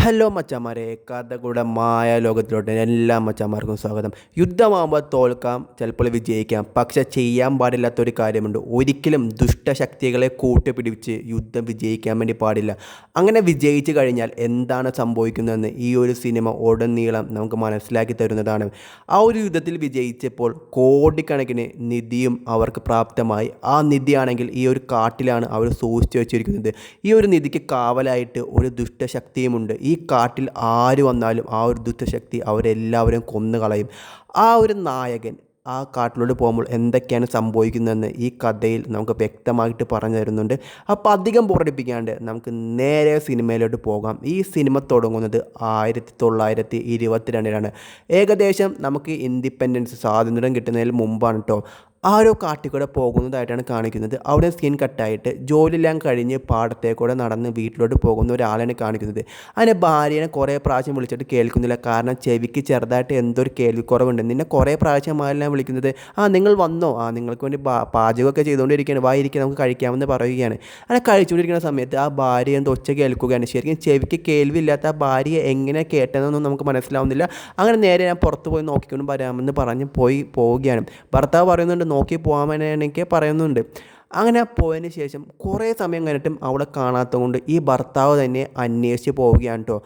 Hello മച്ചാമാരെ കഥകളുടെ മായ ലോകത്തിലോട്ട് എല്ലാ മച്ചാമാർക്കും സ്വാഗതം. യുദ്ധമാകുമ്പോൾ തോൽക്കാം ചിലപ്പോൾ വിജയിക്കാം. പക്ഷെ ചെയ്യാൻ പാടില്ലാത്തൊരു കാര്യമുണ്ട്. ഒരിക്കലും ദുഷ്ടശക്തികളെ കൂട്ടുപിടിച്ച് യുദ്ധം വിജയിക്കാൻ വേണ്ടി പാടില്ല. അങ്ങനെ വിജയിച്ചു കഴിഞ്ഞാൽ എന്താണ് സംഭവിക്കുന്നതെന്ന് ഈ ഒരു സിനിമ ഉടനീളം നമുക്ക് മനസ്സിലാക്കി തരുന്നതാണ്. ആ ഒരു യുദ്ധത്തിൽ വിജയിച്ചപ്പോൾ കോടിക്കണക്കിന് നിധിയും അവർക്ക് പ്രാപ്തമായി. ആ നിധിയാണെങ്കിൽ ഈ ഒരു കാട്ടിലാണ് അവർ സൂക്ഷിച്ചു വെച്ചിരിക്കുന്നത്. ഈ ഒരു നിധിക്ക് കാവലായിട്ട് ഒരു ദുഷ്ടശക്തിയുമുണ്ട്. കാട്ടിൽ ആര് വന്നാലും ആ ഒരു ദുഷ്ടശക്തി അവരെല്ലാവരും കൊന്നു കളയും ആ ഒരു നായകൻ ആ കാട്ടിലോട്ട് പോകുമ്പോൾ എന്തൊക്കെയാണ് സംഭവിക്കുന്നതെന്ന് ഈ കഥയിൽ നമുക്ക് വ്യക്തമായിട്ട് പറഞ്ഞു തരുന്നുണ്ട്. അപ്പോൾ അധികം ബോറടിപ്പിക്കാണ്ട് നമുക്ക് നേരെ സിനിമയിലോട്ട് പോകാം. ഈ സിനിമ തുടങ്ങുന്നത് ആയിരത്തി തൊള്ളായിരത്തി ഇരുപത്തിരണ്ടിലാണ്. ഏകദേശം നമുക്ക് ഇൻഡിപെൻഡൻസ് സ്വാതന്ത്ര്യം കിട്ടുന്നതിന് മുമ്പാണ് കേട്ടോ. ആരോ കാട്ടിക്കൂടെ പോകുന്നതായിട്ടാണ് കാണിക്കുന്നത്. അവിടെ സ്കിൻ കട്ടായിട്ട് ജോലിയെല്ലാം കഴിഞ്ഞ് പാടത്തേക്കൂടെ നടന്ന് വീട്ടിലോട്ട് പോകുന്ന ഒരാളാണ് കാണിക്കുന്നത്. അതിന്റെ ഭാര്യനെ കുറേ പ്രാവശ്യം വിളിച്ചിട്ട് കേൾക്കുന്നില്ല. കാരണം ചെവിക്ക് ചെറുതായിട്ട് എന്തൊരു കേൾവിക്കുറവുണ്ട്. നിന്നെ കുറേ പ്രാവശ്യമായെല്ലാം വിളിക്കുന്നത്. ആ നിങ്ങൾ വന്നോ? ആ നിങ്ങൾക്ക് വേണ്ടി പാചകമൊക്കെ ചെയ്തുകൊണ്ടിരിക്കുകയാണ്. വാ ഇരിക്കുക നമുക്ക് കഴിക്കാമെന്ന് പറയുകയാണ്. അങ്ങനെ കഴിച്ചുകൊണ്ടിരിക്കുന്ന സമയത്ത് ആ ഭാര്യ എന്തോ ഒച്ച കേൾക്കുകയാണ്. ശരിക്കും ചെവിക്ക് കേൾവിയില്ലാത്ത ആ ഭാര്യ എങ്ങനെ കേട്ടതെന്നൊന്നും നമുക്ക് മനസ്സിലാവുന്നില്ല. അങ്ങനെ നേരെ ഞാൻ പുറത്ത് പോയി നോക്കിക്കൊണ്ട് വരാമെന്ന് പറഞ്ഞ് പോയി പോവുകയാണ്. ഭർത്താവ് പറയുന്നുണ്ട് നോക്കി പോകാമെന്നൊക്കെ പറയുന്നുണ്ട്. അങ്ങനെ പോയതിന് ശേഷം കുറേ സമയം കഴിഞ്ഞിട്ടും അവളെ കാണാത്തത് കൊണ്ട് ഈ ഭർത്താവ് തന്നെ അന്വേഷിച്ച് പോവുകയാണ് കേട്ടോ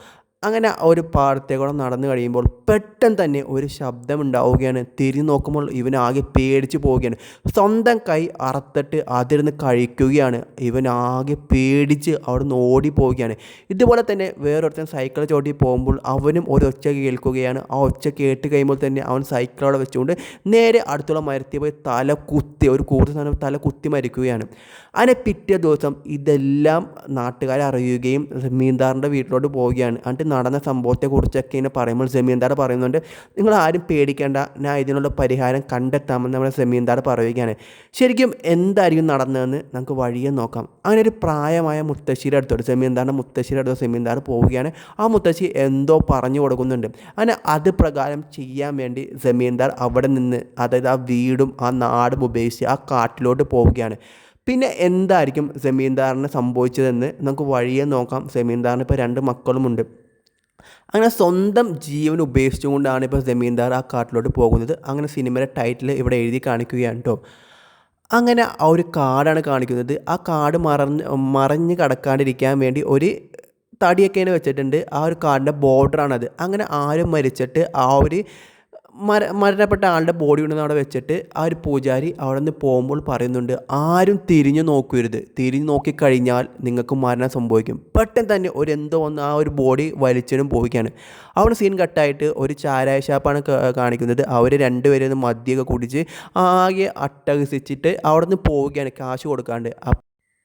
അങ്ങനെ ഒരു പാടത്തേക്കൂടെ നടന്നു കഴിയുമ്പോൾ പെട്ടെന്ന് തന്നെ ഒരു ശബ്ദം ഉണ്ടാവുകയാണ് തിരിഞ്ഞു നോക്കുമ്പോൾ ഇവനാകെ പേടിച്ച് പോവുകയാണ്. സ്വന്തം കൈ അറുത്തിട്ട് അതിരുന്ന് കഴിക്കുകയാണ്. ഇവനാകെ പേടിച്ച് അവിടെ നിന്ന് ഓടിപ്പോവുകയാണ്. ഇതുപോലെ തന്നെ വേറൊരുത്തൻ സൈക്കിൾ ചോട്ടി പോകുമ്പോൾ അവനും ഒരു ഒച്ച കേൾക്കുകയാണ്. ആ ഒച്ച കേട്ട് കഴിയുമ്പോൾ തന്നെ അവൻ സൈക്കിൾ അവിടെ വെച്ചുകൊണ്ട് നേരെ അടുത്തുള്ള മരത്തിൽ പോയി തല കുത്തി ഒരു കൂടുതൽ സാധനം തല കുത്തി മരിക്കുകയാണ്. അങ്ങനെ പിറ്റേ ദിവസം ഇതെല്ലാം നാട്ടുകാരെ അറിയുകയും ജമീന്ദാറിന്റെ വീട്ടിലോട്ട് പോവുകയാണ്. എന്നിട്ട് നടന്ന സംഭവത്തെക്കുറിച്ചൊക്കെ ഇങ്ങനെ പറയുമ്പോൾ ജമീന്ദാർ പറയുന്നുണ്ട് നിങ്ങൾ ആരും പേടിക്കേണ്ട ഞാൻ ഇതിനുള്ള പരിഹാരം കണ്ടെത്താമെന്ന് നമ്മുടെ ജമീന്ദാർ പറയുകയാണ്. ശരിക്കും എന്തായിരിക്കും നടന്നതെന്ന് നമുക്ക് വഴിയെ നോക്കാം. അങ്ങനെ ഒരു പ്രായമായ മുത്തശ്ശിയുടെ അടുത്തോട്ട് ജമീന്ദാറിന്റെ മുത്തശ്ശിയുടെ അടുത്ത് ജമീന്ദാർ പോവുകയാണ്. ആ മുത്തശ്ശി എന്തോ പറഞ്ഞു കൊടുക്കുന്നുണ്ട്. അങ്ങനെ അത് പ്രകാരം ചെയ്യാൻ വേണ്ടി ജമീന്ദാർ അവിടെ നിന്ന് അതായത് ആ വീടും ആ നാടും ഉപേക്ഷിച്ച് ആ കാട്ടിലോട്ട് പോവുകയാണ്. പിന്നെ എന്തായിരിക്കും ജമീന്ദാറിന് സംഭവിച്ചതെന്ന് നമുക്ക് വഴിയെ നോക്കാം. ജമീന്ദാറിന് ഇപ്പോൾ രണ്ട് മക്കളുമുണ്ട്. അങ്ങനെ സ്വന്തം ജീവൻ ഉപേക്ഷിച്ചുകൊണ്ടാണ് ഇപ്പോൾ ജമീന്ദാർ ആ കാട്ടിലോട്ട് പോകുന്നത്. അങ്ങനെ സിനിമയുടെ ടൈറ്റിൽ ഇവിടെ എഴുതി കാണിക്കുകയാണ് കേട്ടോ. അങ്ങനെ ആ ഒരു കാടാണ് കാണിക്കുന്നത്. ആ കാട് മറഞ്ഞ് മറഞ്ഞ് കടക്കാണ്ടിരിക്കാൻ വേണ്ടി ഒരു തടിയൊക്കെ അതിനെ വെച്ചിട്ടുണ്ട്. ആ ഒരു കാടിന്റെ ബോർഡറാണത് അങ്ങനെ ആരും മരിച്ചിട്ട് ആ ഒരു മര മരണപ്പെട്ട ആളുടെ ബോഡി ഉണ്ടെന്ന് അവിടെ വെച്ചിട്ട് ആ ഒരു പൂജാരി അവിടെ നിന്ന് പോകുമ്പോൾ പറയുന്നുണ്ട് ആരും തിരിഞ്ഞു നോക്കരുത്. തിരിഞ്ഞു നോക്കിക്കഴിഞ്ഞാൽ നിങ്ങൾക്ക് മരണം സംഭവിക്കും. പെട്ടെന്ന് തന്നെ ഒരു എന്തോ ഒന്ന് ആ ഒരു ബോഡി വലിച്ചിടും പോവുകയാണ്. അവിടെ സീൻ കട്ടായിട്ട് ഒരു ചാരായ ഷാപ്പാണ് കാണിക്കുന്നത്. അവർ രണ്ടുപേരും മദ്യമൊക്കെ കുടിച്ച് ആകെ അട്ടഹസിച്ചിട്ട് അവിടെ നിന്ന് പോവുകയാണ് കാശ് കൊടുക്കാണ്ട്.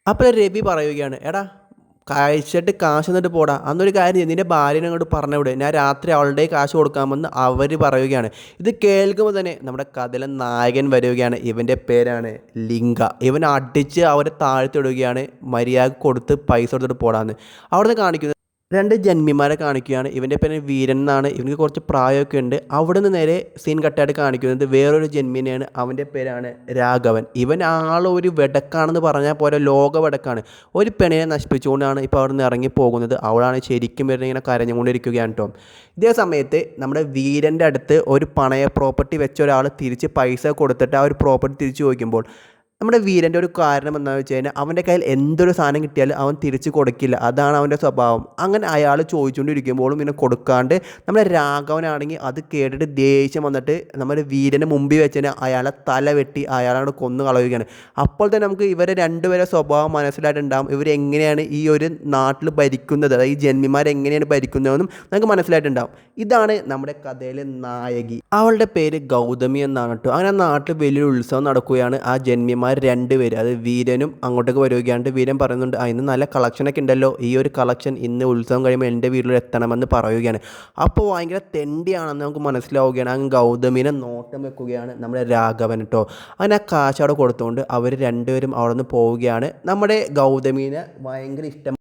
അപ്പോൾ രവി പറയുകയാണ് എടാ കഴിച്ചിട്ട് കാശ് എന്നിട്ട് പോടാ. അന്നൊരു കാര്യം നിന്റെ ഭാര്യനെ അങ്ങോട്ട് പറഞ്ഞു പറഞ്ഞവിടെ ഞാൻ രാത്രി അവളുടെ കാശ് കൊടുക്കാമെന്ന് അവർ പറയുകയാണ്. ഇത് കേൾക്കുമ്പോൾ തന്നെ നമ്മുടെ കഥയിലെ നായകൻ വരികയാണ്. ഇവന്റെ പേരാണ് ലിംഗ. ഇവൻ അടിച്ച് അവരെ താഴ്ത്തിടുകയാണ് മര്യാദ കൊടുത്ത് പൈസ കൊടുത്തിട്ട് പോടാന്ന്. അവിടുന്ന് കാണിക്കുന്നത് രണ്ട് ജന്മിമാരെ കാണിക്കുകയാണ്. ഇവന്റെ പേര് വീരൻ എന്നാണ്. ഇവന് കുറച്ച് പ്രായമൊക്കെ ഉണ്ട്. അവിടെ നിന്ന് നേരെ സീൻ കട്ടായിട്ട് കാണിക്കുന്നത് വേറൊരു ജന്മിനെയാണ്. അവന്റെ പേരാണ് രാഘവൻ. ഇവൻ ആളൊരു വെടക്കാണെന്ന് പറഞ്ഞാൽ പോലെ ലോക വെടക്കാണ്. ഒരു പെണ്ണിനെ നശിപ്പിച്ചുകൊണ്ടാണ് ഇപ്പോൾ അവിടെ നിന്ന് ഇറങ്ങി പോകുന്നത്. അവളാണ് ശരിക്കും വരുന്ന ഇങ്ങനെ കരഞ്ഞുകൊണ്ടിരിക്കുകയാണ് കേട്ടോ ഇതേ സമയത്ത് നമ്മുടെ വീരന്റെ അടുത്ത് ഒരു പണയ പ്രോപ്പർട്ടി വെച്ച ഒരാൾ തിരിച്ച് പൈസ കൊടുത്തിട്ട് ആ ഒരു പ്രോപ്പർട്ടി തിരിച്ചു ചോദിക്കുമ്പോൾ നമ്മുടെ വീരന്റെ ഒരു കാരണം എന്താണെന്ന് വെച്ച് കഴിഞ്ഞാൽ അവന്റെ കയ്യിൽ എന്തൊരു സാധനം കിട്ടിയാലും അവൻ തിരിച്ച് കൊടുക്കില്ല. അതാണ് അവന്റെ സ്വഭാവം. അങ്ങനെ അയാൾ ചോദിച്ചുകൊണ്ടിരിക്കുമ്പോഴും ഇങ്ങനെ കൊടുക്കാണ്ട് നമ്മുടെ രാഘവനാണെങ്കിൽ അത് കേട്ടിട്ട് ദേഷ്യം വന്നിട്ട് നമ്മുടെ വീരന്റെ മുമ്പിൽ വെച്ച് അയാളെ തല വെട്ടി അയാളോട് കൊന്നു കളയുകയാണ്. അപ്പോൾ തന്നെ നമുക്ക് ഇവരെ രണ്ടുപേരെ സ്വഭാവം മനസ്സിലായിട്ടുണ്ടാകും ഇവരെങ്ങനെയാണ് ഈ ഒരു നാട്ടിൽ ഭരിക്കുന്നത്? അതായത് ഈ ജന്മിമാരെങ്ങനെയാണ് ഭരിക്കുന്നതെന്നും നമുക്ക് മനസ്സിലായിട്ടുണ്ടാകും ഇതാണ് നമ്മുടെ കഥയിലെ നായകി. അവളുടെ പേര് ഗൗതമി എന്നാണ് കേട്ടോ. അങ്ങനെ നാട്ടിൽ വലിയൊരു ഉത്സവം നടക്കുകയാണ് ആ ജന്മിമാർ രണ്ടുപേര് അത് വീരനും അങ്ങോട്ടേക്ക് വരുകയാണ്ട് വീരൻ പറയുന്നുണ്ട് അതിന് നല്ല കളക്ഷനൊക്കെ ഉണ്ടല്ലോ ഈ ഒരു കളക്ഷൻ ഇന്ന് ഉത്സവം കഴിയുമ്പോൾ എന്റെ വീട്ടിൽ എത്തണമെന്ന് പറയുകയാണ്. അപ്പോൾ ഭയങ്കര തെണ്ടിയാണെന്ന് നമുക്ക് മനസ്സിലാവുകയാണ്. അങ്ങ് ഗൗതമിനെ നോട്ടം വെക്കുകയാണ് നമ്മുടെ രാഘവൻ കേട്ടോ അങ്ങനെ ആ കാശ് അവിടെ കൊടുത്തുകൊണ്ട് അവർ രണ്ടുപേരും അവിടെ നിന്ന് പോവുകയാണ്. നമ്മുടെ ഗൗതമിനെ ഭയങ്കര ഇഷ്ടം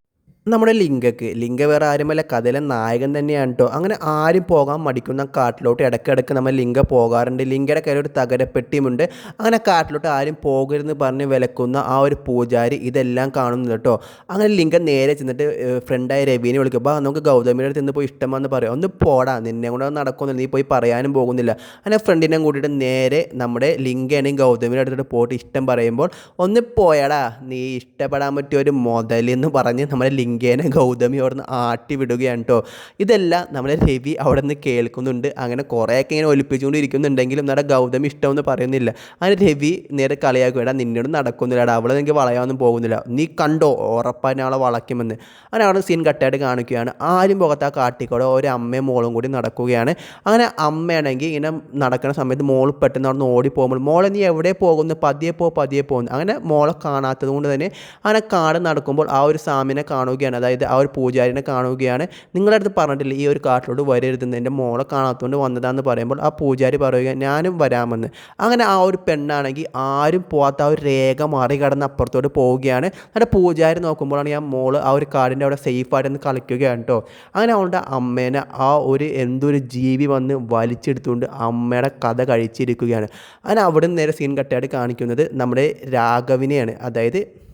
നമ്മുടെ ലിംഗക്ക്. ലിംഗ വേറെ ആരുമല്ല കഥയിലെ നായകൻ തന്നെയാണ് കേട്ടോ അങ്ങനെ ആരും പോകാൻ മടിക്കുന്ന കാട്ടിലോട്ട് ഇടയ്ക്കിടയ്ക്ക് നമ്മൾ ലിംഗ പോകാറുണ്ട്. ലിംഗയുടെ കയ്യിൽ ഒരു തകരപ്പെട്ടിയുമുണ്ട്. അങ്ങനെ കാട്ടിലോട്ട് ആരും പോകരുതെന്ന് പറഞ്ഞ് വിലക്കുന്ന ആ ഒരു പൂജാരി ഇതെല്ലാം കാണുന്നു കേട്ടോ അങ്ങനെ ലിങ്ക നേരെ ചെന്നിട്ട് ഫ്രണ്ടായ രവീനെ വിളിക്കും. ബാ നമുക്ക് ഗൗതമിയുടെ അടുത്ത് പോയി ഇഷ്ടമാണെന്ന് പറയാം. ഒന്ന് പോടാ. നിന്നെ കൊണ്ട് നടക്കുന്നില്ല നീ പോയി പറയാനും പോകുന്നില്ല. അങ്ങനെ ഫ്രണ്ടിനെ കൂട്ടിയിട്ട് നേരെ നമ്മുടെ ലിംഗയാണെങ്കിൽ ഗൗതമിയുടെ അടുത്തോട്ട് പോയിട്ട് ഇഷ്ടം പറയുമ്പോൾ ഒന്ന് പോയടാ. നീ ഇഷ്ടപ്പെടാൻ പറ്റിയ ഒരു മുതലെന്ന് പറഞ്ഞ് നമ്മുടെ ലിങ്കേനെ ഗൗതമി അവിടെ നിന്ന് ആട്ടി വിടുകയാണ് കേട്ടോ ഇതെല്ലാം നമ്മുടെ രവി അവിടെ നിന്ന് കേൾക്കുന്നുണ്ട്. അങ്ങനെ കുറേയൊക്കെ ഇങ്ങനെ ഒലിപ്പിച്ചുകൊണ്ട് ഇരിക്കുന്നുണ്ടെങ്കിലും നമ്മുടെ ഗൗതമി ഇഷ്ടമെന്ന് പറയുന്നില്ല. അങ്ങനെ രവി നേരെ കളിയാക്കും. എടാ നിന്നോട് നടക്കുന്നില്ലടാ. അവളെ എനിക്ക് വളയാനൊന്നും പോകുന്നില്ല. നീ കണ്ടോ? ഉറപ്പായി അവളെ വളയ്ക്കുമെന്ന്. അങ്ങനെ അവിടെ സീൻ കട്ടായിട്ട് കാണിക്കുകയാണ്. ആരും പുറത്ത് ആ കാട്ടിക്കൂടെ ഒരു അമ്മയും മോളും കൂടി നടക്കുകയാണ്. അങ്ങനെ അമ്മയാണെങ്കിൽ ഇങ്ങനെ നടക്കുന്ന സമയത്ത് മോൾ പെട്ടെന്ന് അവിടെ നിന്ന് ഓടി പോകുമ്പോൾ മോളെ നീ എവിടെ പോകുന്നു? പതിയെ പോ പതിയെ പോകുന്നു അങ്ങനെ മോളെ കാണാത്തത് കൊണ്ട് തന്നെ അങ്ങനെ കാട് നടക്കുമ്പോൾ ആ ഒരു സാമിനെ കാണുകയാണ്. അതായത് ആ ഒരു പൂജാരിനെ കാണുകയാണ്. നിങ്ങളുടെ അടുത്ത് പറഞ്ഞിട്ടില്ല ഈ ഒരു കാട്ടിലോട്ട് വരരുതെന്ന് എന്റെ മോളെ കാണാത്തതുകൊണ്ട് വന്നതാന്ന് പറയുമ്പോൾ ആ പൂജാരി പറയുക ഞാനും വരാമെന്ന്. അങ്ങനെ ആ ഒരു പെണ്ണാണെങ്കിൽ ആരും പോകാത്ത ആ ഒരു രേഖ മറികടന്ന് അപ്പുറത്തോട്ട് പോവുകയാണ്. എന്നിട്ട് പൂജാരി നോക്കുമ്പോഴാണ് ഞാൻ മോൾ ആ ഒരു കാടിന്റെ അവിടെ സേഫായിട്ട് നിന്ന് കളിക്കുകയാണ് കേട്ടോ അങ്ങനെ അവളുടെ അമ്മേനെ ആ ഒരു എന്തൊരു ജീവി വന്ന് വലിച്ചെടുത്തുകൊണ്ട് അമ്മയുടെ കഥ കഴിച്ചിരിക്കുകയാണ്. അങ്ങനെ അവിടെ നിന്ന് നേരെ സീൻ കട്ടായിട്ട് കാണിക്കുന്നത് നമ്മുടെ രാഘവിനെയാണ്. അതായത്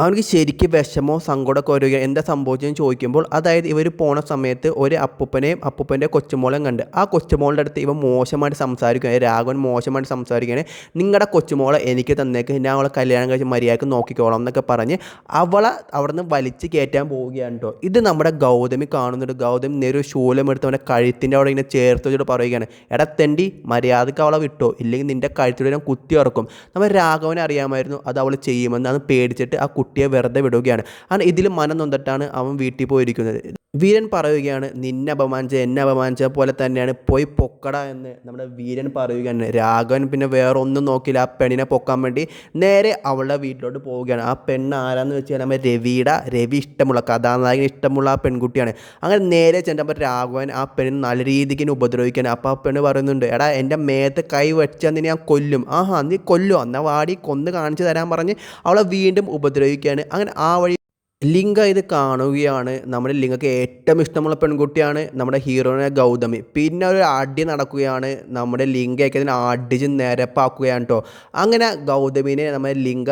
അവർക്ക് ശരിക്കും വിഷമോ സങ്കടമൊക്കെ വരിക എന്താ സംഭവിച്ചതെന്ന് ചോദിക്കുമ്പോൾ അതായത് ഇവർ പോണ സമയത്ത് ഒരു അപ്പൂപ്പനെയും അപ്പൂപ്പന്റെ കൊച്ചുമോളെയും കണ്ട്. ആ കൊച്ചുമോളുടെ അടുത്ത് ഇവ മോശമായിട്ട് സംസാരിക്കുകയാണ്. രാഘവൻ മോശമായിട്ട് സംസാരിക്കുകയാണ്. നിങ്ങളുടെ കൊച്ചുമോളെ എനിക്ക് തന്നേക്ക്. ഞാൻ അവളെ കല്യാണം കഴിച്ച് മര്യാദയ്ക്ക് നോക്കിക്കോളാം എന്നൊക്കെ പറഞ്ഞ് അവളെ അവിടെ നിന്ന് വലിച്ച് കയറ്റാൻ പോവുകയാണ് കേട്ടോ ഇത് നമ്മുടെ ഗൗതമി കാണുന്നുണ്ട്. ഗൗതമി നേരെ ശൂലം എടുത്ത് അവന്റെ കഴുത്തിന്റെ അവിടെ ഇങ്ങനെ ചേർത്ത് വെച്ചിട്ട് പറയുകയാണ്. എടാ മര്യാദയ്ക്ക് അവളെ വിട്ടോ. ഇല്ലെങ്കിൽ നിന്റെ കഴുത്തിലൂടെ ഞാൻ കുത്തി ഉറക്കും. നമ്മൾ രാഘവനെ അറിയാമായിരുന്നു അത് അവൾ ചെയ്യുമെന്ന്. അത് പേടിച്ചിട്ട് ആ കുട്ടിയെ വെറുതെ വിടുകയാണ്. കാരണം ഇതിൽ മനം നൊന്നിട്ടാണ് അവൻ വീട്ടിൽ പോയിരിക്കുന്നത്. വീരൻ പറയുകയാണ് നിന്നെ അപമാനിച്ച എന്നെ അപമാനിച്ച പോലെ തന്നെയാണ്. പോയി പൊക്കട എന്ന് നമ്മുടെ വീരൻ പറയുകയാണ്. രാഘവൻ പിന്നെ വേറെ ഒന്നും നോക്കില്ല. ആ പെണ്ണിനെ പൊക്കാൻ വേണ്ടി നേരെ അവളുടെ വീട്ടിലോട്ട് പോവുകയാണ്. ആ പെണ്ണ് ആരാന്ന് വെച്ച് കഴിഞ്ഞാൽ നമ്മൾ രവിയുടെ രവി ഇഷ്ടമുള്ള കഥാനായകൻ ഇഷ്ടമുള്ള ആ പെൺകുട്ടിയാണ്. അങ്ങനെ നേരെ ചെന്നപ്പോൾ രാഘവൻ ആ പെണ്ണിന് നല്ല രീതിക്ക് ഉപദ്രവിക്കാൻ അപ്പോൾ ആ പെണ്ണ് പറയുന്നുണ്ട് എടാ എന്റെ മേത്ത് കൈ വെച്ചാൽ ഞാൻ കൊല്ലും. ആഹാ നീ കൊല്ലുമോ എന്നാൽ വാടി കൊന്ന് കാണിച്ചു തരാൻ പറഞ്ഞ് അവളെ വീണ്ടും ഉപദ്രവിക്കുകയാണ് അങ്ങനെ ആ വഴി ലിംഗ ഇത് കാണുകയാണ്. നമ്മുടെ ലിംഗക്ക് ഏറ്റവും ഇഷ്ടമുള്ള പെൺകുട്ടിയാണ് നമ്മുടെ ഹീറോയിനെ ഗൗതമി. പിന്നെ ഒരു അടി നടക്കുകയാണ് നമ്മുടെ ലിംഗയൊക്കെ അതിനെ അടിച്ച് നിരപ്പാക്കുകയാണ് കേട്ടോ അങ്ങനെ ഗൗതമിനെ നമ്മുടെ ലിംഗ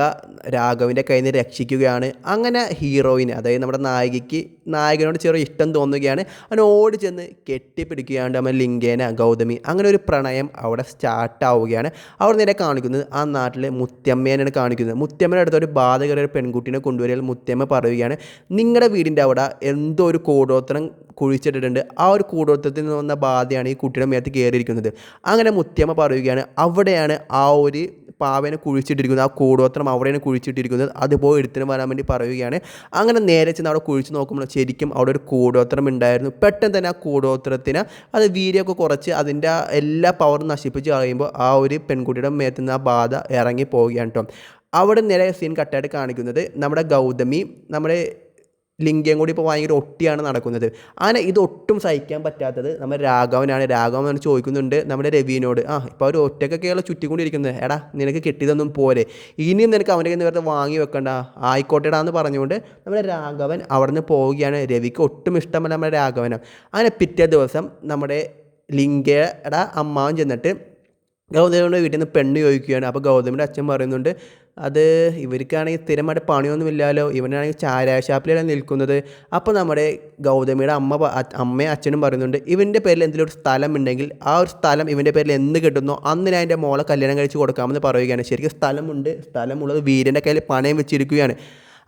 രാഘവിന്റെ കയ്യിൽ നിന്ന് രക്ഷിക്കുകയാണ്. അങ്ങനെ ഹീറോയിന് അതായത് നമ്മുടെ നായികയ്ക്ക് നായകനോട് ചെറിയ ഇഷ്ടം തോന്നുകയാണ്. അവൻ ഓടി ചെന്ന് കെട്ടിപ്പിടിക്കുകയാണ് നമ്മുടെ ലിംഗേന ഗൗതമി. അങ്ങനെ ഒരു പ്രണയം അവിടെ സ്റ്റാർട്ടാവുകയാണ് അവർ നേരെ കാണിക്കുന്നത് ആ നാട്ടിലെ മുത്തമ്മേനാണ് കാണിക്കുന്നത്. മുത്തമ്മയുടെ അടുത്ത് ഒരു ബാധകര ഒരു പെൺകുട്ടീനെ കൊണ്ടുവരികയാൽ മുത്തമ്മ പറയുകയാണ് നിങ്ങളുടെ വീടിന്റെ അവിടെ എന്തോ ഒരു കൂടോത്രം കുഴിച്ചിട്ടിട്ടുണ്ട്. ആ ഒരു കൂടോത്രത്തിൽ നിന്ന് വന്ന ബാധയാണ് ഈ കുട്ടിയുടെ മേത്ത് കയറിയിരിക്കുന്നത് അങ്ങനെ മുത്തിയമ്മ പറയുകയാണ് അവിടെയാണ് ആ ഒരു പാവനെ കുഴിച്ചിട്ടിരിക്കുന്നത്. ആ കൂടോത്രം അവിടെയാണ് കുഴിച്ചിട്ടിരിക്കുന്നത്. അതുപോലെ എടുത്തിന് വരാൻ വേണ്ടി പറയുകയാണ്. അങ്ങനെ നേരെ ചെന്ന് അവിടെ കുഴിച്ച് നോക്കുമ്പോൾ ശരിക്കും അവിടെ ഒരു കൂടോത്രം ഉണ്ടായിരുന്നു. പെട്ടെന്ന് തന്നെ ആ കൂടോത്രത്തിന് അത് വീര്യമൊക്കെ കുറച്ച് അതിന്റെ എല്ലാ പവറും നശിപ്പിച്ച് കളയുമ്പോൾ ആ ഒരു പെൺകുട്ടിയുടെ മേത്ത് നിന്ന് ആ ബാധ ഇറങ്ങി പോവുകയാണ് കേട്ടോ അവിടെ നേരെ സീൻ കട്ടായിട്ട് കാണിക്കുന്നത് നമ്മുടെ ഗൗതമി നമ്മുടെ ലിംഗ്യം കൂടി ഇപ്പോൾ ഭയങ്കര ഒട്ടിയാണ് നടക്കുന്നത്. അങ്ങനെ ഇതൊട്ടും സഹിക്കാൻ പറ്റാത്തത് നമ്മുടെ രാഘവനാണ്. രാഘവൻ എന്ന് ചോദിക്കുന്നുണ്ട് നമ്മുടെ രവീനോട് ആ ഇപ്പോൾ അവർ ഒറ്റക്കൊക്കെയുള്ള ചുറ്റിക്കൊണ്ടിരിക്കുന്നത്. എടാ നിനക്ക് കിട്ടിയതൊന്നും പോരെ. ഇനിയും നിനക്ക് അവന്റെ കയ്യിൽ നിന്ന് വാങ്ങി വെക്കണ്ട. ആയിക്കോട്ടെടാ എന്ന് പറഞ്ഞുകൊണ്ട് നമ്മുടെ രാഘവൻ അവിടെ നിന്ന് പോവുകയാണ്. രവിക്ക് ഒട്ടും ഇഷ്ടമല്ല നമ്മുടെ രാഘവനം. അങ്ങനെ പിറ്റേ ദിവസം നമ്മുടെ ലിംഗയുടെ അമ്മാവൻ ചെന്നിട്ട് ഗൗതമിയുടെ വീട്ടിൽ നിന്ന് പെണ്ണ് ചോദിക്കുകയാണ്. അപ്പോൾ ഗൗതമിന്റെ അച്ഛൻ പറയുന്നുണ്ട് അത് ഇവർക്കാണെങ്കിൽ സ്ഥിരമായിട്ട് പണിയൊന്നുമില്ലല്ലോ ഇവനാണെങ്കിൽ ചാരായ ഷാപ്പിലാണ് നിൽക്കുന്നത്. അപ്പോൾ നമ്മുടെ ഗൗതമിയുടെ അമ്മ അമ്മയും അച്ഛനും പറയുന്നുണ്ട് ഇവന്റെ പേരിൽ എന്തെങ്കിലും ഒരു സ്ഥലം ഉണ്ടെങ്കിൽ ആ ഒരു സ്ഥലം ഇവന്റെ പേരിൽ എന്ന് കിട്ടുന്നോ അന്ന് ഞാൻ എന്റെ മോളെ കല്യാണം കഴിച്ച് കൊടുക്കാമെന്ന് പറയുകയാണ്. ശരിക്കും സ്ഥലമുണ്ട് സ്ഥലമുള്ളത് വീരന്റെ കയ്യിൽ പണയം വെച്ചിരിക്കുകയാണ്.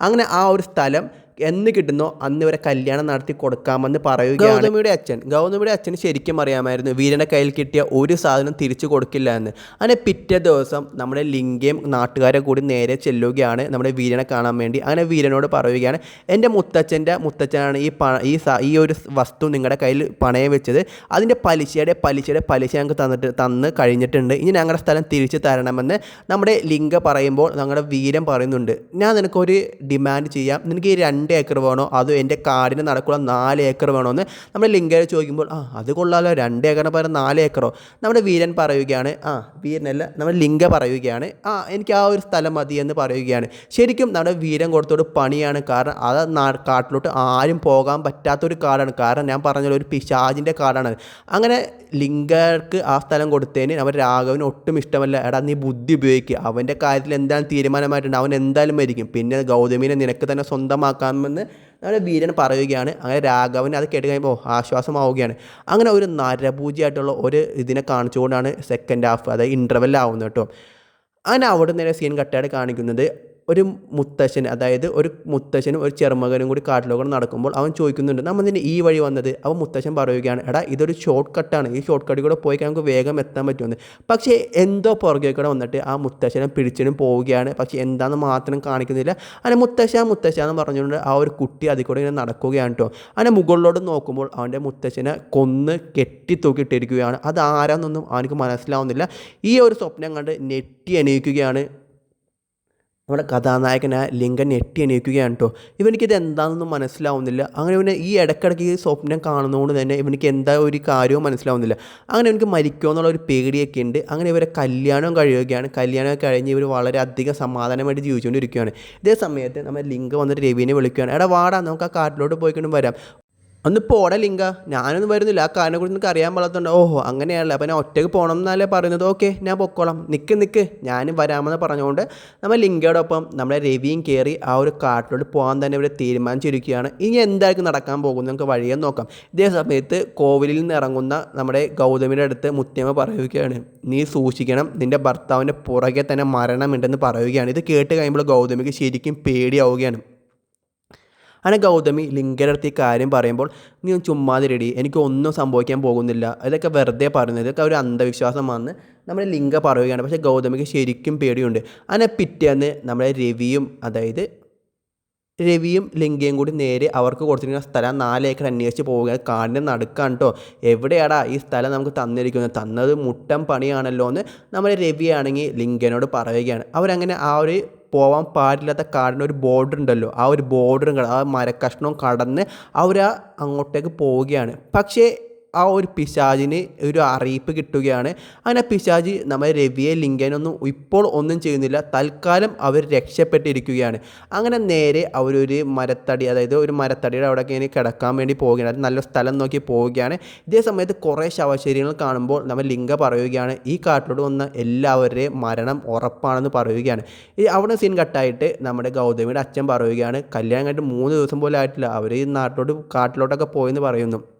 അങ്ങനെ ആ ഒരു സ്ഥലം എന്ന് കിട്ടുന്നോ അന്ന് ഇവരെ കല്യാണം നടത്തി കൊടുക്കാമെന്ന് പറയുക ഗൗതമിയുടെ അച്ഛൻ. ഗൗതമിയുടെ അച്ഛന് ശരിക്കും അറിയാമായിരുന്നു വീരന്റെ കയ്യിൽ കിട്ടിയ ഒരു സാധനം തിരിച്ചു കൊടുക്കില്ല എന്ന്. അങ്ങനെ പിറ്റേ ദിവസം നമ്മുടെ ലിംഗയും നാട്ടുകാരെ കൂടി നേരെ ചെല്ലുകയാണ് നമ്മുടെ വീരനെ കാണാൻ വേണ്ടി. അങ്ങനെ വീരനോട് പറയുകയാണ് എന്റെ മുത്തച്ഛന്റെ മുത്തച്ഛനാണ് ഈ പണ ഈ ഈ ഒരു വസ്തു നിങ്ങളുടെ കയ്യിൽ പണയം വെച്ചത്. അതിന്റെ പലിശയുടെ പലിശയുടെ പലിശ ഞങ്ങൾക്ക് തന്നിട്ട് തന്ന് കഴിഞ്ഞിട്ടുണ്ട്. ഇനി ഞങ്ങളുടെ സ്ഥലം തിരിച്ചു തരണമെന്ന് നമ്മുടെ ലിംഗ പറയുമ്പോൾ ഞങ്ങളുടെ വീരൻ പറയുന്നുണ്ട്. ഞാൻ നിനക്കൊരു ഡിമാൻഡ് ചെയ്യാം. നിനക്ക് ഈ രണ്ട് രണ്ട് ഏക്കർ വേണോ? അതോ എന്റെ കാടിന് നടക്കുള്ള നാല് ഏക്കർ വേണോ എന്ന് നമ്മൾ ലിംഗയിൽ ചോദിക്കുമ്പോൾ ആ അത് കൊള്ളാലോ രണ്ട് ഏക്കറിന് പകരം നാല് ഏക്കറോ? നമ്മുടെ വീരൻ പറയുകയാണ് ആ വീരനല്ല നമ്മുടെ ലിംഗ പറയുകയാണ് ആ എനിക്ക് ആ ഒരു സ്ഥലം മതി എന്ന് പറയുകയാണ്. ശരിക്കും നമ്മുടെ വീരൻ കൊടുത്തോട് പണിയാണ്. കാരണം അത് കാട്ടിലോട്ട് ആരും പോകാൻ പറ്റാത്തൊരു കാടാണ്. കാരണം ഞാൻ പറഞ്ഞ ഒരു പിശാജിന്റെ കാടാണ്. അങ്ങനെ ലിംഗർക്ക് ആ സ്ഥലം കൊടുത്തതിന് അവർ രാഘവന് ഒട്ടും ഇഷ്ടമല്ല. എടാ നീ ബുദ്ധി ഉപയോഗിക്കുക അവന്റെ കാര്യത്തിൽ എന്താണ് തീരുമാനമായിട്ടുണ്ട്? അവൻ എന്തായാലും മരിക്കും. പിന്നെ ഗൗതമിനെ നിനക്ക് തന്നെ സ്വന്തമാക്കാമെന്ന് നമ്മുടെ വീരൻ പറയുകയാണ്. അങ്ങനെ രാഘവൻ അത് കേട്ട് കഴിയുമ്പോൾ ആശ്വാസമാവുകയാണ്. അങ്ങനെ ഒരു നരപൂജയായിട്ടുള്ള ഒരു ഇതിനെ കാണിച്ചുകൊണ്ടാണ് സെക്കൻഡ് ഹാഫ് അതായത് ഇന്റർവെൽ ആവുന്നത് കേട്ടോ. അങ്ങനെ അവിടെ നേരെ സീൻ കട്ടായിട്ട് കാണിക്കുന്നത് ഒരു മുത്തശ്ശൻ അതായത് ഒരു മുത്തശ്ശനും ഒരു ചെറുമകനും കൂടി കാട്ടിലൂടെ നടക്കുമ്പോൾ അവൻ ചോദിക്കുന്നുണ്ട് നമ്മൾ ഇതിന് ഈ വഴി വന്നത്? അവൻ മുത്തശ്ശൻ പറയുകയാണ് എടാ ഇതൊരു ഷോർട്ട് കട്ടാണ് ഈ ഷോർട്ട് കട്ടിൽ കൂടെ പോയി നമുക്ക് വേഗം എത്താൻ പറ്റുമെന്ന്. പക്ഷേ എന്തോ പുറകെ കൂടെ വന്നിട്ട് ആ മുത്തശ്ശനെ പിടിച്ചിനും പോവുകയാണ്. പക്ഷേ എന്താണെന്ന് മാത്രം കാണിക്കുന്നില്ല. അങ്ങനെ മുത്തശ്ശ മുത്തശ്ശ എന്ന് പറഞ്ഞുകൊണ്ട് ആ ഒരു കുട്ടി അതിൽ കൂടെ ഇങ്ങനെ നടക്കുകയാണ് കേട്ടോ. അങ്ങനെ മുകളിലോട്ട് നോക്കുമ്പോൾ അവന്റെ മുത്തശ്ശനെ കൊന്ന് കെട്ടി തൂക്കിയിട്ടിരിക്കുകയാണ്. അത് ആരാന്നൊന്നും അവനക്ക് മനസ്സിലാവുന്നില്ല. ഈ ഒരു സ്വപ്നം കണ്ട് നെറ്റി എണീക്കുകയാണ് നമ്മുടെ കഥാനായകനായ ലിങ്കൻ ഞെട്ടി എണീക്കുകയാണ് കേട്ടോ ഇവനിക്കിത് എന്താണെന്നൊന്നും മനസ്സിലാവുന്നില്ല. അങ്ങനെ ഇവന് ഈ ഇടയ്ക്കിടയ്ക്ക് ഈ സ്വപ്നം കാണുന്നതുകൊണ്ട് തന്നെ ഇവനിക്ക് എന്താ ഒരു കാര്യവും മനസ്സിലാവുന്നില്ല. അങ്ങനെ ഇവനിക്ക് മരിക്കുമോ എന്നുള്ള ഒരു പേടിയൊക്കെ ഉണ്ട്. അങ്ങനെ ഇവരെ കല്യാണം കഴിയുകയാണ്. കല്യാണം കഴിഞ്ഞ് ഇവർ വളരെയധികം സമാധാനമായിട്ട് ജീവിച്ചുകൊണ്ടിരിക്കുകയാണ്. ഇതേ സമയത്ത് നമ്മൾ ലിങ്ക് വന്നിട്ട് രവീനെ വിളിക്കുകയാണ്. എടാ വാടാ നമുക്ക് ആ കാട്ടിലോട്ട് പോയിക്കൊണ്ട് വരാം. ഒന്ന് പോടാ ലിങ്ക. ഞാനൊന്നും വരുന്നില്ല. ആ കാറിനെ കുറിച്ച് നിനക്ക് അറിയാൻ പാടത്തുണ്ട് ഓഹോ അങ്ങനെയാണല്ലേ. അപ്പോൾ ഞാൻ ഒറ്റയ്ക്ക് പോകണം എന്നല്ലേ പറയുന്നത്. ഓക്കെ ഞാൻ പൊക്കോളാം. നിൽക്ക് നിൽക്ക് ഞാനും വരാമെന്ന് പറഞ്ഞുകൊണ്ട് നമ്മൾ ലിങ്കയോടൊപ്പം നമ്മളെ രവിയും കയറി ആ ഒരു കാട്ടിലോട്ട് പോകാൻ തന്നെ ഇവരെ തീരുമാനിച്ചിരിക്കുകയാണ്. ഇനി എന്തായിരിക്കും നടക്കാൻ പോകുന്നത് നമുക്ക് വഴിയെ നോക്കാം. ഇതേ സമയത്ത് കോവിലിൽ നിന്ന് ഇറങ്ങുന്ന നമ്മുടെ ഗൗതമിയുടെ അടുത്ത് മുത്തിയമ്മ പറയുകയാണ്. നീ സൂക്ഷിക്കണം. നിന്റെ ഭർത്താവിന്റെ പുറകെ തന്നെ മരണമുണ്ടെന്ന് പറയുകയാണ്. ഇത് കേട്ട് കഴിയുമ്പോൾ ഗൗതമിക്ക് ശരിക്കും പേടിയാവുകയാണ്. അങ്ങനെ ഗൗതമി ലിംഗരടുത്ത് ഈ കാര്യം പറയുമ്പോൾ നീ ചുമ്മാതിരടി എനിക്ക് ഒന്നും സംഭവിക്കാൻ പോകുന്നില്ല. ഇതൊക്കെ വെറുതെ പറയുന്നത് ഇതൊക്കെ ഒരു അന്ധവിശ്വാസമാണെന്ന് നമ്മൾ ലിംഗ പറയുകയാണ്. പക്ഷേ ഗൗതമിക്ക് ശരിക്കും പേടിയുണ്ട്. അങ്ങനെ പിറ്റേന്ന് നമ്മുടെ രവിയും അതായത് രവിയും ലിംഗയും കൂടി നേരെ അവർക്ക് കൊടുത്തിരിക്കുന്ന സ്ഥലം നാല് ഏക്കർ അന്വേഷിച്ച് പോവുക കാടിന്റെ നടുക്കാണ് കേട്ടോ എവിടെയാടാ ഈ സ്ഥലം നമുക്ക് തന്നിരിക്കുന്നത്? തന്നത് മുട്ടം പണിയാണല്ലോ എന്ന് നമ്മുടെ രവിയാണെങ്കിൽ ലിംഗനോട് പറയുകയാണ്. അവരങ്ങനെ ആ ഒരു പോവാൻ പാടില്ലാത്ത കാടിന്റെ ഒരു ബോർഡർ ഉണ്ടല്ലോ. ആ ഒരു ബോർഡറും ആ മരക്കഷ്ണവും കടന്ന് അവർ അങ്ങോട്ടേക്ക് പോവുകയാണ്. പക്ഷേ ആ ഒരു പിശാജിന് ഒരു അറിയിപ്പ് കിട്ടുകയാണ്. അങ്ങനെ പിശാജി നമ്മുടെ രവിയെ ലിംഗനൊന്നും ഇപ്പോൾ ഒന്നും ചെയ്യുന്നില്ല. തൽക്കാലം അവർ രക്ഷപ്പെട്ടിരിക്കുകയാണ്. അങ്ങനെ നേരെ അവരൊരു മരത്തടി അതായത് ഒരു മരത്തടിയുടെ അവിടെ ഇങ്ങനെ കിടക്കാൻ വേണ്ടി പോവുകയാണ്. നല്ല സ്ഥലം നോക്കി പോവുകയാണ്. ഇതേ സമയത്ത് കുറേ ശവശരീരങ്ങൾ കാണുമ്പോൾ നമ്മൾ ലിംഗ പറയുകയാണ്. ഈ കാട്ടിലോട്ട് വന്ന എല്ലാവരുടെയും മരണം ഉറപ്പാണെന്ന് പറയുകയാണ്. ഈ അവിടെ സീൻ കട്ടായിട്ട് നമ്മുടെ ഗൗതമിയുടെ അച്ഛൻ പറയുകയാണ് കല്യാണം കഴിഞ്ഞിട്ട് മൂന്ന് ദിവസം പോലും ആയിട്ടില്ല. അവർ ഈ നാട്ടിലോട്ട് കാട്ടിലോട്ടൊക്കെ പോയെന്ന് പറയുന്നു.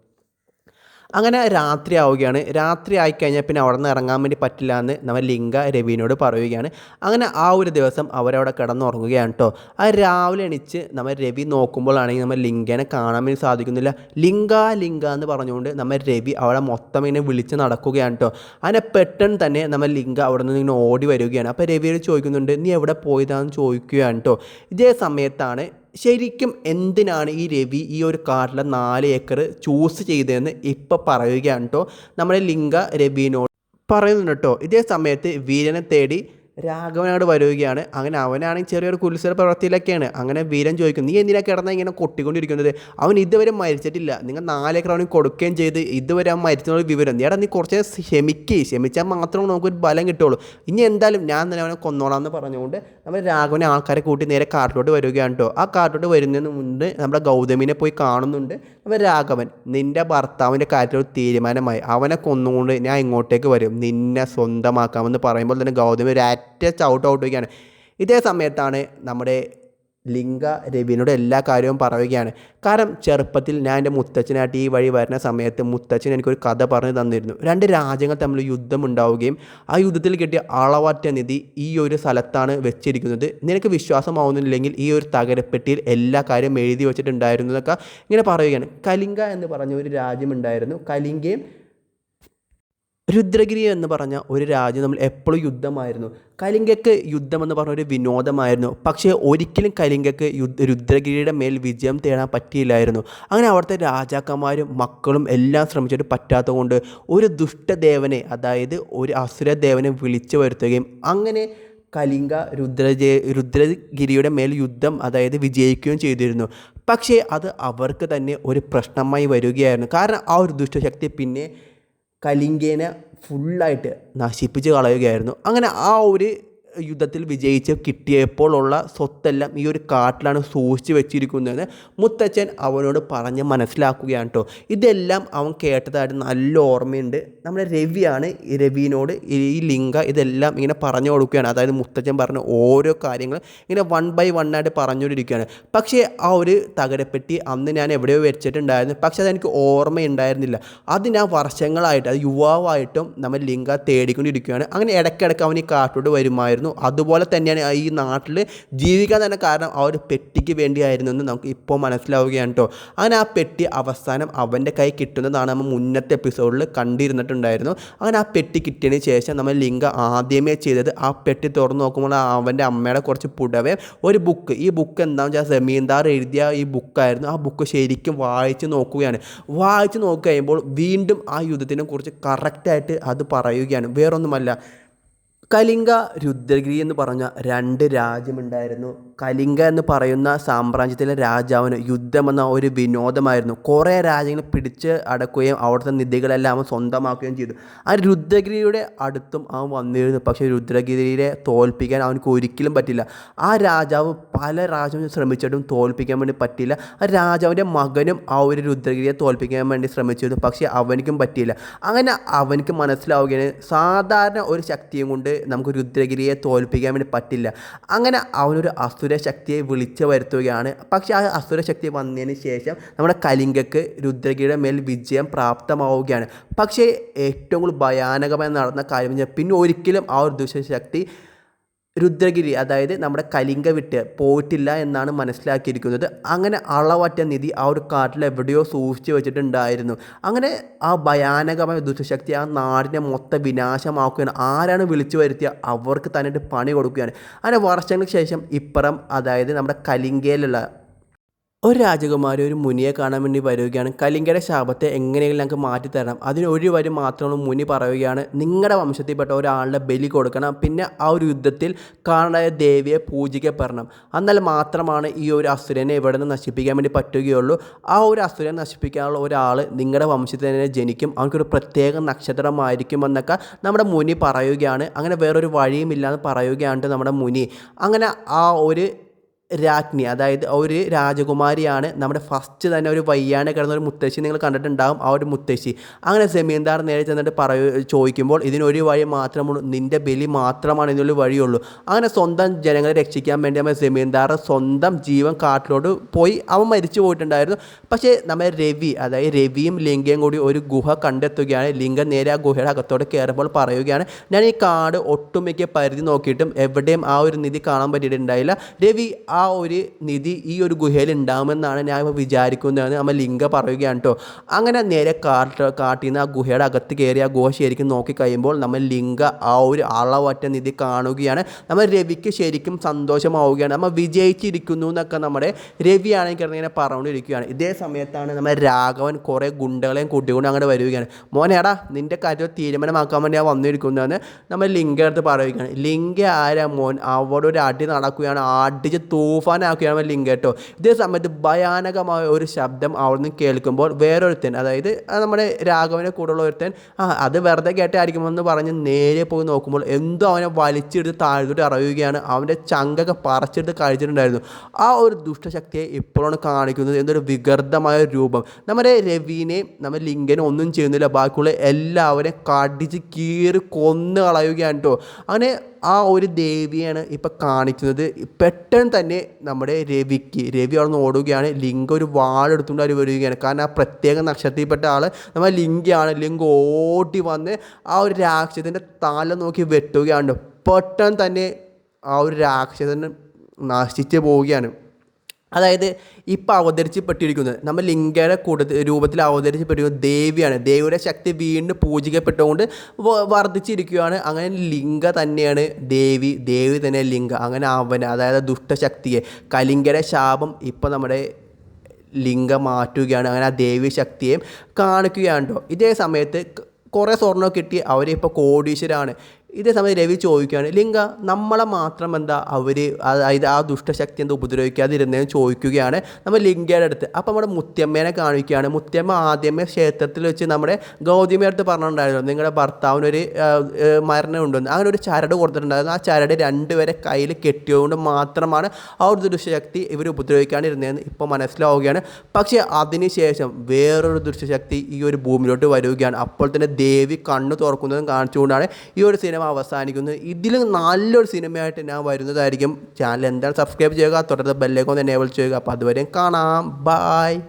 അങ്ങനെ രാത്രി ആവുകയാണ്. രാത്രി ആയിക്കഴിഞ്ഞാൽ പിന്നെ അവിടെ നിന്ന് ഇറങ്ങാൻ വേണ്ടി പറ്റില്ല എന്ന് നമ്മൾ ലിംഗ രവീനോട് പറയുകയാണ്. അങ്ങനെ ആ ഒരു ദിവസം അവരവിടെ കിടന്നുറങ്ങുകയാണ് കേട്ടോ ആ രാവിലെ എണിച്ച് നമ്മൾ രവി നോക്കുമ്പോഴാണെങ്കിൽ നമ്മൾ ലിംഗനെ കാണാൻ വേണ്ടി സാധിക്കുന്നില്ല. ലിംഗ ലിംഗ എന്ന് പറഞ്ഞുകൊണ്ട് നമ്മൾ രവി അവിടെ മൊത്തം ഇങ്ങനെ വിളിച്ച് നടക്കുകയാണ് കേട്ടോ അങ്ങനെ പെട്ടെന്ന് തന്നെ നമ്മൾ ലിംഗ അവിടെ നിന്ന് ഇങ്ങനെ ഓടി വരികയാണ്. അപ്പോൾ രവിയോട് ചോദിക്കുന്നുണ്ട് നീ എവിടെ പോയതാണെന്ന് ചോദിക്കുകയാണ് കേട്ടോ ഇതേ സമയത്താണ് ശരിക്കും എന്തിനാണ് ഈ രവി ഈ ഒരു കാട്ടിലെ നാല് ഏക്കർ ചൂസ് ചെയ്തതെന്ന് ഇപ്പം പറയുകയാണ് കേട്ടോ നമ്മുടെ ലിംഗ രവിനോട് പറയുന്നുണ്ട് കേട്ടോ ഇതേ സമയത്ത് വീരനെ തേടി രാഘവനോട് വരികയാണ് അങ്ങനെ അവനാണെങ്കിൽ ചെറിയൊരു കുൽസര പ്രവൃത്തിയിലൊക്കെയാണ്. അങ്ങനെ വീരൻ ചോദിക്കും നീ എന്തിനാ കിടന്ന ഇങ്ങനെ കൊട്ടിക്കൊണ്ടിരിക്കുന്നത്? അവൻ ഇതുവരെ മരിച്ചിട്ടില്ല. നിങ്ങൾ നാലേക്കർ അവന് കൊടുക്കുകയും ചെയ്ത് ഇതുവരെ അവൻ മരിച്ചതിനുള്ള വിവരം നീ എടാ നീ കുറച്ച് ക്ഷമിക്കേ. ക്ഷമിച്ചാൽ മാത്രമേ നമുക്കൊരു ബലം കിട്ടുള്ളൂ ഇനി എന്തായാലും ഞാൻ തന്നെ അവനെ കൊന്നോളാം എന്ന് പറഞ്ഞുകൊണ്ട് നമ്മൾ രാഘവനെ ആൾക്കാരെ കൂട്ടി നേരെ കാട്ടിലോട്ട് വരികയാണ് കേട്ടോ ആ കാട്ടിലോട്ട് വരുന്നതിന് മുൻപ് നമ്മുടെ ഗൗതമിനെ പോയി കാണുന്നുണ്ട്. നമ്മൾ രാഘവൻ. നിന്റെ ഭർത്താവിന്റെ കാര്യത്തിൽ തീരുമാനമായി. അവനെ കൊന്നുകൊണ്ട് ഞാൻ ഇങ്ങോട്ടേക്ക് വരും. നിന്നെ സ്വന്തമാക്കാമെന്ന് പറയുമ്പോൾ തന്നെ ഗൗതമി ഒരു അറ്റ ചവിട്ട് ഔട്ട് വയ്ക്കുകയാണ്. ഇതേ സമയത്താണ് നമ്മുടെ ലിംഗ രവിനോട് എല്ലാ കാര്യവും പറയുകയാണ്. കാരണം ചെറുപ്പത്തിൽ ഞാൻ എന്റെ മുത്തച്ഛനായിട്ട് ഈ വഴി വരുന്ന സമയത്ത് മുത്തച്ഛൻ എനിക്കൊരു കഥ പറഞ്ഞു തന്നിരുന്നു. രണ്ട് രാജ്യങ്ങൾ തമ്മിൽ യുദ്ധം ഉണ്ടാവുകയും ആ യുദ്ധത്തിൽ കിട്ടിയ അളവറ്റ നിധി ഈ ഒരു സ്ഥലത്താണ് വെച്ചിരിക്കുന്നത്. നിനക്ക് വിശ്വാസമാവുന്നില്ലെങ്കിൽ ഈ ഒരു തകരപ്പെട്ടിയിൽ എല്ലാ കാര്യവും എഴുതി വെച്ചിട്ടുണ്ടായിരുന്നു എന്നൊക്കെ ഇങ്ങനെ പറയുകയാണ്. കലിംഗ എന്ന് പറഞ്ഞ ഒരു രാജ്യമുണ്ടായിരുന്നു കലിംഗയും രുദ്രഗിരി എന്ന് പറഞ്ഞ ഒരു രാജ്യം നമ്മൾ എപ്പോഴും യുദ്ധമായിരുന്നു. കലിംഗയ്ക്ക് യുദ്ധമെന്ന് പറഞ്ഞ ഒരു വിനോദമായിരുന്നു. പക്ഷേ ഒരിക്കലും കലിംഗയ്ക്ക് യുദ്ധ രുദ്രഗിരിയുടെ മേൽ വിജയം തേടാൻ പറ്റിയില്ലായിരുന്നു. അങ്ങനെ അവിടുത്തെ രാജാക്കന്മാരും മക്കളും എല്ലാം ശ്രമിച്ചിട്ട് പറ്റാത്തതുകൊണ്ട് ഒരു ദുഷ്ടദേവനെ അതായത് ഒരു അസുരദേവനെ വിളിച്ചു വരുത്തുകയും അങ്ങനെ കലിംഗ രുദ്രജയ രുദ്രഗിരിയുടെ മേൽ യുദ്ധം അതായത് വിജയിക്കുകയും ചെയ്തിരുന്നു. പക്ഷേ അത് അവർക്ക് തന്നെ ഒരു പ്രശ്നമായി വരികയായിരുന്നു. കാരണം ആ ഒരു ദുഷ്ടശക്തി പിന്നെ കലിംഗേനെ ഫുള്ളായിട്ട് നശിപ്പിച്ച് കളയുകയായിരുന്നു. അങ്ങനെ ആ ഒരു യുദ്ധത്തിൽ വിജയിച്ച് കിട്ടിയപ്പോഴുള്ള സ്വത്തെല്ലാം ഈ ഒരു കാട്ടിലാണ് സൂക്ഷിച്ച് വെച്ചിരിക്കുന്നത്. മുത്തച്ഛൻ അവനോട് പറഞ്ഞ് മനസ്സിലാക്കുകയാണ് കേട്ടോ ഇതെല്ലാം അവൻ കേട്ടതായിട്ട് നല്ല ഓർമ്മയുണ്ട്. നമ്മുടെ രവിയാണ് രവിനോട് ഈ ലിംഗ ഇതെല്ലാം ഇങ്ങനെ പറഞ്ഞു കൊടുക്കുകയാണ്. അതായത് മുത്തച്ഛൻ പറഞ്ഞ ഓരോ കാര്യങ്ങൾ ഇങ്ങനെ വൺ ബൈ വൺ ആയിട്ട് പറഞ്ഞുകൊണ്ടിരിക്കുകയാണ്. പക്ഷേ ആ ഒരു തകരപ്പെട്ടി അന്ന് ഞാൻ എവിടെയോ വെച്ചിട്ടുണ്ടായിരുന്നു. പക്ഷേ അതെനിക്ക് ഓർമ്മയുണ്ടായിരുന്നില്ല. അത് ഞാൻ വർഷങ്ങളായിട്ട് അത് യുവാവായിട്ടും നമ്മൾ ലിംഗ തേടിക്കൊണ്ടിരിക്കുകയാണ്. അങ്ങനെ ഇടയ്ക്കിടയ്ക്ക് അവൻ ഈ കാട്ടിലോട്ട് വരുമായിരുന്നു. അതുപോലെ തന്നെയാണ് ഈ നാട്ടിൽ ജീവിക്കാൻ തന്നെ കാരണം ആ ഒരു പെട്ടിക്ക് വേണ്ടിയായിരുന്നു എന്ന് നമുക്ക് ഇപ്പോൾ മനസ്സിലാവുകയാണ് കേട്ടോ. അങ്ങനെ ആ പെട്ടി അവസാനം അവന്റെ കൈ കിട്ടുന്നതാണ് നമ്മൾ മുന്നത്തെ എപ്പിസോഡിൽ കണ്ടിരുന്നിട്ടുണ്ടായിരുന്നു. അങ്ങനെ ആ പെട്ടി കിട്ടിയതിന് ശേഷം നമ്മൾ ലിംഗ ആദ്യമേ ചെയ്തത് ആ പെട്ടി തുറന്നു നോക്കുമ്പോൾ അവന്റെ അമ്മയുടെ കുറച്ച് പുടവേ ഒരു ബുക്ക് ഈ ബുക്ക് എന്താണെന്ന് വെച്ചാൽ സെമീന്ദാർ എഴുതിയ ഈ ബുക്കായിരുന്നു ആ ബുക്ക് ശരിക്കും വായിച്ച് നോക്കുകയാണ്. വായിച്ച് നോക്കി കഴിയുമ്പോൾ വീണ്ടും ആ യുദ്ധത്തിനെ കുറിച്ച് കറക്റ്റായിട്ട് അത് പറയുകയാണ്. വേറൊന്നുമല്ല. കലിംഗ രുദ്രഗിരി എന്ന് പറഞ്ഞ രണ്ട് രാജ്യമുണ്ടായിരുന്നു. കലിംഗ എന്ന് പറയുന്ന സാമ്രാജ്യത്തിലെ രാജാവിന് യുദ്ധമെന്ന ഒരു വിനോദമായിരുന്നു. കുറേ രാജ്യങ്ങൾ പിടിച്ച് അടക്കുകയും അവിടുത്തെ നിധികളെല്ലാം അവൻ സ്വന്തമാക്കുകയും ചെയ്തു. ആ രുദ്രഗിരിയുടെ അടുത്തും അവൻ വന്നിരുന്നു. പക്ഷേ രുദ്രഗിരിയെ തോൽപ്പിക്കാൻ അവനക്ക് ഒരിക്കലും പറ്റില്ല. ആ രാജാവ് പല രാജ്യവും ശ്രമിച്ചിട്ടും തോൽപ്പിക്കാൻ വേണ്ടി പറ്റില്ല. ആ രാജാവിന്റെ മകനും ആ ഒരു രുദ്രഗിരിയെ തോൽപ്പിക്കാൻ വേണ്ടി ശ്രമിച്ചിരുന്നു. പക്ഷേ അവനിക്കും പറ്റിയില്ല. അങ്ങനെ അവനക്ക് മനസ്സിലാവുകയാണ് സാധാരണ ഒരു ശക്തിയും കൊണ്ട് നമുക്ക് രുദ്രഗിരിയെ തോൽപ്പിക്കാൻ വേണ്ടി പറ്റില്ല. അങ്ങനെ അവനൊരു അസുര ശക്തിയെ വിളിച്ചു വരുത്തുകയാണ്. പക്ഷേ ആ അസുര ശക്തി വന്നതിന് ശേഷം നമ്മുടെ കലിംഗക്ക് രുദ്രഗിരിയുടെ മേൽ വിജയം പ്രാപ്തമാവുകയാണ്. പക്ഷേ ഏറ്റവും കൂടുതൽ ഭയാനകമായി നടന്ന കാര്യം പിന്നെ ഒരിക്കലും ആ ഒരു ദുഷ്ടശക്തി രുദ്രഗിരി അതായത് നമ്മുടെ കലിംഗ വിട്ട് പോയിട്ടില്ല എന്നാണ് മനസ്സിലാക്കിയിരിക്കുന്നത്. അങ്ങനെ അളവറ്റ നിധി ആ ഒരു കാട്ടിൽ എവിടെയോ സൂക്ഷിച്ചു വെച്ചിട്ടുണ്ടായിരുന്നു. അങ്ങനെ ആ ഭയാനകമായ ദുഷ്ടശക്തി ആ നാടിനെ മൊത്തം വിനാശമാക്കുകയാണ്. ആരാണ് വിളിച്ചു വരുത്തിയ? അവർക്ക് തന്നെ പണി കൊടുക്കുകയാണ്. അങ്ങനെ വർഷങ്ങൾക്ക് ശേഷം ഇപ്പുറം അതായത് നമ്മുടെ കലിംഗയിലുള്ള ഒരു രാജകുമാരി ഒരു മുനിയെ കാണാൻ വേണ്ടി വരികയാണ്. കലിംഗയുടെ ശാപത്തെ എങ്ങനെയെങ്കിലും ഞങ്ങൾക്ക് മാറ്റിത്തരണം അതിന് ഒരു വരി മാത്രമാണ് മുനി പറയുകയാണ് നിങ്ങളുടെ വംശത്തിൽപ്പെട്ട ഒരാളുടെ ബലി കൊടുക്കണം. പിന്നെ ആ ഒരു യുദ്ധത്തിൽ കാണായ ദേവിയെ പൂജിക്കപ്പെടണം. എന്നാൽ മാത്രമാണ് ഈ ഒരു അസുരനെ ഇവിടെ നിന്ന് നശിപ്പിക്കാൻ വേണ്ടി പറ്റുകയുള്ളൂ. ആ ഒരു അസുരനെ നശിപ്പിക്കാനുള്ള ഒരാൾ നിങ്ങളുടെ വംശത്തിൽ തന്നെ ജനിക്കും. അവനക്കൊരു പ്രത്യേക നക്ഷത്രമായിരിക്കും എന്നൊക്കെ നമ്മുടെ മുനി പറയുകയാണ്. അങ്ങനെ വേറൊരു വഴിയുമില്ല എന്ന് പറയുകയാണ് നമ്മുടെ മുനി. അങ്ങനെ ആ ഒരു രാജ്ഞി. അതായത് ഒരു രാജകുമാരിയാണ് നമ്മുടെ ഫസ്റ്റ് തന്നെ ഒരു വയ്യാനെ കിടന്ന ഒരു മുത്തശ്ശി നിങ്ങൾ കണ്ടിട്ടുണ്ടാകും ആ ഒരു മുത്തശ്ശി. അങ്ങനെ സെമീന്ദാർ നേരെ ചെന്നിട്ട് പറയൂ ചോദിക്കുമ്പോൾ ഇതിനൊരു വഴി മാത്രമുള്ളൂ നിന്റെ ബലി മാത്രമാണ് ഇതിനൊരു വഴിയുള്ളൂ. അങ്ങനെ സ്വന്തം ജനങ്ങളെ രക്ഷിക്കാൻ വേണ്ടി നമ്മൾ സെമീന്ദാർ സ്വന്തം ജീവൻ കാട്ടിലോട്ട് പോയി. അവൻ മരിച്ചു പോയിട്ടുണ്ടായിരുന്നു. പക്ഷേ നമ്മൾ രവി അതായത് രവിയും ലിംഗയും കൂടി ഒരു ഗുഹ കണ്ടെത്തുകയാണ്. ലിംഗം നേരെ ആ ഗുഹയുടെ അകത്തോട്ട് കയറുമ്പോൾ പറയുകയാണ് ഞാൻ ഈ കാട് ഒട്ടുമിക്ക പരിധി നോക്കിയിട്ടും എവിടെയും ആ ഒരു നിധി കാണാൻ പറ്റിയിട്ടുണ്ടായില്ല. രവി ആ ഒരു നിധി ഈ ഒരു ഗുഹയിൽ ഉണ്ടാകുമെന്നാണ് ഞാൻ വിചാരിക്കുന്നതെന്ന് നമ്മൾ ലിംഗ പറയുകയാണ് കേട്ടോ. അങ്ങനെ നേരെ കാട്ട് കാട്ടിൽ നിന്ന് ആ ഗുഹയുടെ അകത്ത് കയറി ആ ഗുഹ ശരിക്കും നോക്കി കഴിയുമ്പോൾ നമ്മൾ ലിംഗ ആ ഒരു അളവറ്റ നിധി കാണുകയാണ്. നമ്മൾ രവിക്ക് ശരിക്കും സന്തോഷമാവുകയാണ്. നമ്മൾ വിജയിച്ചിരിക്കുന്നു എന്നൊക്കെ നമ്മുടെ രവിയാണെങ്കിൽ ഇങ്ങനെ പറഞ്ഞുകൊണ്ടിരിക്കുകയാണ്. ഇതേ സമയത്താണ് നമ്മൾ രാഘവൻ കുറേ ഗുണ്ടകളെയും കൂട്ടിക്കൊണ്ട് അങ്ങോട്ട് വരികയാണ്. മോനേടാ നിന്റെ കാര്യം തീരുമാനമാക്കാൻ വേണ്ടി ഞാൻ വന്നിരിക്കുന്നതെന്ന് നമ്മൾ ലിംഗ എടുത്ത് പറയുകയാണ്. ലിംഗ ആരാ മോൻ? അവിടെ ഒരു അടി നടക്കുകയാണ്. അടിച്ച് തൂഫാനാക്കുകയാണ് ലിങ്ക് കേട്ടോ. ഇതേ സമയത്ത് ഭയാനകമായ ഒരു ശബ്ദം അവിടെ നിന്ന് കേൾക്കുമ്പോൾ വേറൊരുത്തൻ അതായത് നമ്മുടെ രാഘവനെ കൂടെയുള്ള ഒരുത്തൻ ആ അത് വെറുതെ കേട്ടായിരിക്കുമെന്ന് പറഞ്ഞ് നേരെ പോയി നോക്കുമ്പോൾ എന്തോ അവനെ വലിച്ചെടുത്ത് താഴ്ത്തിട്ട് അറിയുകയാണ് അവന്റെ ചങ്കൊക്കെ പറിച്ചെടുത്ത് കഴിച്ചിട്ടുണ്ടായിരുന്നു. ആ ഒരു ദുഷ്ടശക്തിയെ ഇപ്പോഴാണ് കാണിക്കുന്നത് എന്തൊരു വികൃതമായ രൂപം. നമ്മുടെ രവീനെയും നമ്മുടെ ലിംഗനെ ഒന്നും ചെയ്യുന്നില്ല. ബാക്കിയുള്ള എല്ലാവരെയും കടിച്ച് കീറി കൊന്നു കളയുകയാണ് കേട്ടോ. അങ്ങനെ ആ ഒരു ദേവിയാണ് ഇപ്പം കാണിക്കുന്നത്. പെട്ടെന്ന് തന്നെ നമ്മുടെ രവിക്ക് രവി അവിടെ നിന്ന് ഓടുകയാണ്. ലിംഗ ഒരു വാളെടുത്തുകൊണ്ട് അവർ വരികയാണ്. കാരണം ആ പ്രത്യേക നക്ഷത്രത്തിൽപ്പെട്ട ആൾ നമ്മൾ ലിംഗയാണ്. ലിംഗ ഓടി വന്ന് ആ ഒരു രാക്ഷസത്തിന്റെ തല നോക്കി വെട്ടുകയാണ്. പെട്ടെന്ന് തന്നെ ആ ഒരു രാക്ഷസന് നശിച്ച് പോവുകയാണ്. അതായത് ഇപ്പോൾ അവതരിച്ചപ്പെട്ടിരിക്കുന്നത് നമ്മൾ ലിംഗയുടെ കൂട്ടത്തിൽ രൂപത്തിൽ അവതരിച്ചപ്പെട്ടിരിക്കുന്നത് ദേവിയാണ്. ദേവിയുടെ ശക്തി വീണ്ടും പൂജിക്കപ്പെട്ടുകൊണ്ട് വർദ്ധിച്ചിരിക്കുകയാണ്. അങ്ങനെ ലിംഗ തന്നെയാണ് ദേവി ദേവി തന്നെ ലിംഗ. അങ്ങനെ അവൻ അതായത് ദുഷ്ടശക്തിയെ കലിംഗയുടെ ശാപം ഇപ്പോൾ നമ്മുടെ ലിംഗം മാറ്റുകയാണ്. അങ്ങനെ ആ ദേവി ശക്തിയെയും കാണിക്കുകയാണ് ഇതേ സമയത്ത് കുറേ സ്വർണം കിട്ടി. അവരിപ്പോൾ കോടീശ്വരാണ്. ഇതേ സമയം രവി ചോദിക്കുകയാണ് ലിംഗ നമ്മളെ മാത്രം എന്താ അവർ അതായത് ആ ദുഷ്ടശക്തി എന്താ ഉപദ്രവിക്കാതിരുന്നതെന്ന് ചോദിക്കുകയാണ് നമ്മൾ ലിംഗയുടെ അടുത്ത്. അപ്പോൾ നമ്മുടെ മുത്തിയമ്മേനെ കാണിക്കുകയാണ്. മുത്തിയമ്മ ആദ്യമേ ക്ഷേത്രത്തിൽ വെച്ച് നമ്മുടെ ഗൗതമിയുടെ അടുത്ത് പറഞ്ഞിട്ടുണ്ടായിരുന്നു നിങ്ങളുടെ ഭർത്താവിനൊരു മരണം ഉണ്ടെന്ന് അങ്ങനെ ഒരു ചരട് കൊടുത്തിട്ടുണ്ടായിരുന്നു. ആ ചരട് രണ്ടുപേരെ കയ്യിൽ കെട്ടിയതുകൊണ്ട് മാത്രമാണ് ആ ഒരു ദുഷ്ടശക്തി ഇവർ ഉപദ്രവിക്കാണ്ടിരുന്നതെന്ന് ഇപ്പോൾ മനസ്സിലാവുകയാണ്. പക്ഷേ അതിനുശേഷം വേറൊരു ദുഷ്ടശക്തി ഈ ഒരു ഭൂമിയിലോട്ട് വരികയാണ്. അപ്പോൾ തന്നെ ദേവി കണ്ണു തുറക്കുന്നതും കാണിച്ചുകൊണ്ടാണ് ഈ ഒരു സിനിമ അവസാനിക്കുന്നത് ഇതിലും നല്ലൊരു സിനിമയായിട്ട് ഞാൻ വരുന്നതായിരിക്കും. ചാനൽ എന്താണ് സബ്സ്ക്രൈബ് ചെയ്യുക. തുടർന്ന് ബെല്ലേക്കൊന്ന് എനേബിൾ ചെയ്യുക. അപ്പോൾ അതുവരെയും കാണാം. ബായ്